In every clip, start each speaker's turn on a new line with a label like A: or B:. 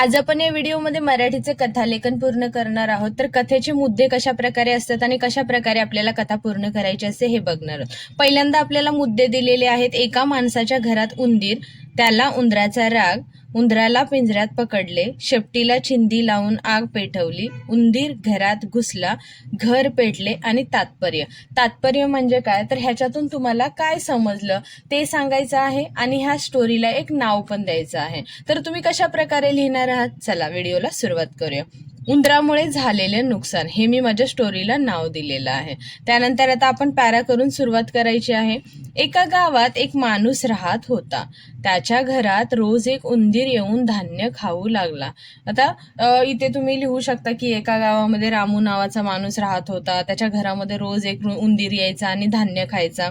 A: आज आपण या व्हिडिओमध्ये मराठीचे कथालेखन पूर्ण करणार आहोत. तर कथेचे मुद्दे कशा प्रकारे असतात आणि कशा प्रकारे आपल्याला कथा पूर्ण करायची असते हे बघणार आहोत. पहिल्यांदा आपल्याला मुद्दे दिलेले आहेत एका माणसाच्या घरात उंदीर. त्याला उंदराचा राग उंदराला पिंजऱ्यात पकडले शेपटीला चिंदी लावून आग पेटवली उंदीर घरात घुसला घर पेटले आणि तात्पर्य. तात्पर्य म्हणजे काय? तर ह्याच्यातून तुम्हाला काय समजलं? ते सांगायचं आहे आणि ह्या स्टोरीला एक नाव पण द्यायचं आहे. तर तुम्ही कशा प्रकारे लिहिणार आहात? चला व्हिडिओला सुरुवात करूया. उंदरामुळे झालेले नुकसान हे मी माझ्या स्टोरीला नाव दिलेलं आहे. त्यानंतर आता आपण पॅरा करून सुरुवात करायची आहे. एका गावात एक माणूस राहत होता. त्याच्या घरात रोज एक उंदीर येऊन धान्य खाऊ लागला. आता इथे तुम्ही लिहू शकता की एका गावामध्ये रामू नावाचा माणूस राहत होता. त्याच्या घरामध्ये रोज एक उंदीर यायचा आणि धान्य खायचा.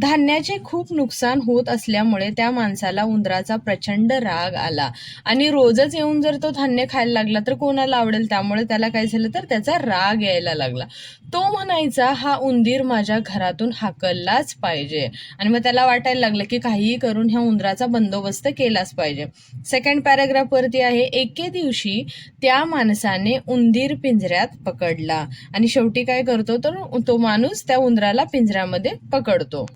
A: धान्याचे खूप नुकसान होत असल्यामुळे त्या माणसाला उंदराचा प्रचंड राग आला. आणि रोजच येऊन जर तो धान्य खायला लागला तर कोणाला आवडेल? त्यामुळे त्याला काय झालं तर त्याचा राग यायला लागला. तो म्हणायचा हा उंदीर माझ्या घरातून हाकललाच पाहिजे. आणि मग त्याला वाटायला लागलं की काहीही करून ह्या उंदराचा बंदोबस्त केलाच पाहिजे. सेकंड पॅराग्राफ वरती आहे एके दिवशी त्या माणसाने उंदीर पिंजऱ्यात पकडला. आणि शेवटी काय करतो तर तो माणूस त्या उंदराला पिंजऱ्यामध्ये पकडतो.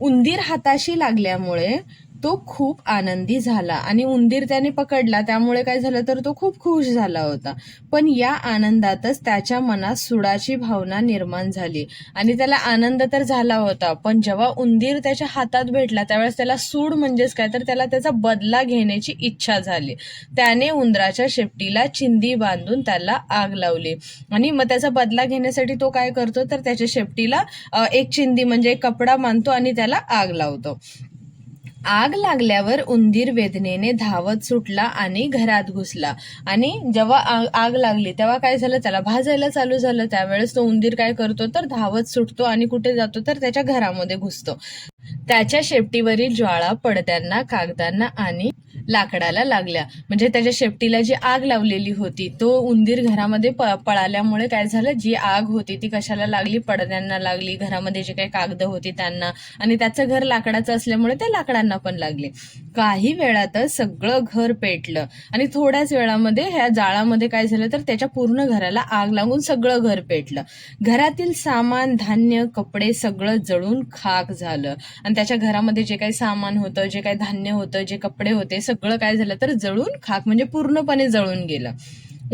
A: उंदीर हाताशी लागल्यामुळे तो खूप आनंदी झाला आणि उंदीर त्याने पकडला. त्यामुळे काय झालं तर तो खूप खुश झाला होता. पण या आनंदातच त्याच्या मनात सुडाची भावना निर्माण झाली. आणि त्याला आनंद तर झाला होता पण जेव्हा उंदीर त्याच्या हातात भेटला त्यावेळेस त्याला सूड म्हणजेच काय तर त्याला त्याचा बदला घेण्याची इच्छा झाली. त्याने उंदराच्या शेपटीला चिंदी बांधून त्याला आग लावली. आणि मग त्याचा बदला घेण्यासाठी तो काय करतो? तर त्याच्या शेपटीला एक चिंदी म्हणजे एक कपडा बांधतो आणि त्याला आग लावतो. आग लागल्यावर उंदीर वेदनेने धावत सुटला आणि घरात घुसला. आणि जेव्हा आग लागली तेव्हा काय झालं? त्याला भाजायला चालू झालं. त्यावेळेस तो उंदीर काय करतो? तर धावत सुटतो आणि कुठे जातो? तर त्याच्या घरामध्ये घुसतो. त्याच्या शेपटीवरील ज्वाळा पडद्यांना कागदांना आणि लाकडाला लागल्या. म्हणजे त्याच्या शेपटीला जी आग लावलेली होती तो उंदीर घरामध्ये प पळाल्यामुळे काय झालं? जी आग होती ती कशाला लागली? पडद्यांना लागली. घरामध्ये जे काही कागद होती त्यांना. आणि त्याचं घर लाकडाचं असल्यामुळे त्या लाकडांना पण लागले. काही वेळातच सगळं घर पेटलं. आणि थोड्याच वेळामध्ये ह्या जाळामध्ये काय झालं तर त्याच्या पूर्ण घराला आग लागून सगळं घर पेटलं. घरातील सामान धान्य कपडे सगळं जळून खाक झालं. आणि त्याच्या घरामध्ये जे काही सामान होतं जे काही धान्य होतं जे कपडे होते सगळं काय झालं तर जळून खाक म्हणजे पूर्णपणे जळून गेलं.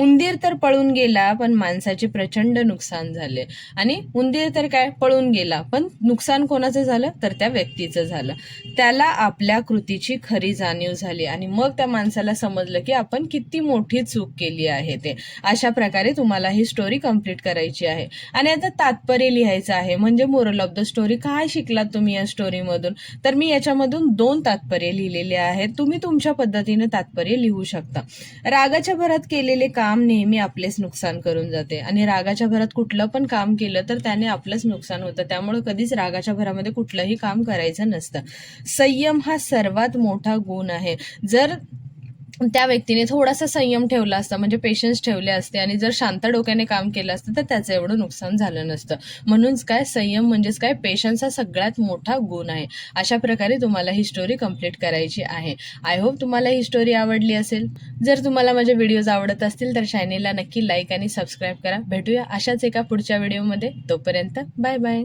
A: उंदीर तर पळून गेला पण माणसाचे प्रचंड नुकसान झाले. आणि उंदीर तर काय? पळून गेला. पण नुकसान कोणाचं झालं? तर त्या व्यक्तीचं झालं. त्याला आपल्या कृतीची खरी जाणीव झाली. आणि मग त्या माणसाला समजलं की आपण किती मोठी चूक केली आहे ते. अशा प्रकारे तुम्हाला ही स्टोरी कंप्लीट करायची आहे. आणि आता तात्पर्य लिहायचं आहे. म्हणजे मोरल ऑफ द स्टोरी काय शिकलात तुम्ही या स्टोरीमधून तर मी याच्यामधून दोन तात्पर्य लिहिलेले आहेत. तुम्ही तुमच्या पद्धतीने तात्पर्य लिहू शकता. रागाच्या भरात केलेले काम काम नेहमी आपलेच नुकसान करून जाते. आणि रागाच्या भरात कुठलं पण काम केलं तर त्याने आपलंच नुकसान होतं. त्यामुळे कधीच रागाच्या भरामध्ये कुठलंही काम करायचं नसतं. संयम हा सर्वात मोठा गुण आहे. जर त्या व्यक्तीने थोडासा संयम ठेवला असता म्हणजे पेशन्स ठेवले असते आणि जर शांत डोक्याने काम केलं असतं तर त्याचं एवढं नुकसान झालं नसतं. म्हणूनच काय संयम म्हणजेच काय? पेशन्स हा सगळ्यात मोठा गुण आहे. अशा प्रकारे तुम्हाला ही स्टोरी कंप्लीट करायची आहे. आय होप तुम्हाला ही स्टोरी आवडली असेल. जर तुम्हाला माझे व्हिडिओज आवडत असतील तर चॅनेलला नक्की लाईक आणि सबस्क्राईब करा. भेटूया अशाच एका पुढच्या व्हिडिओमध्ये तोपर्यंत बाय बाय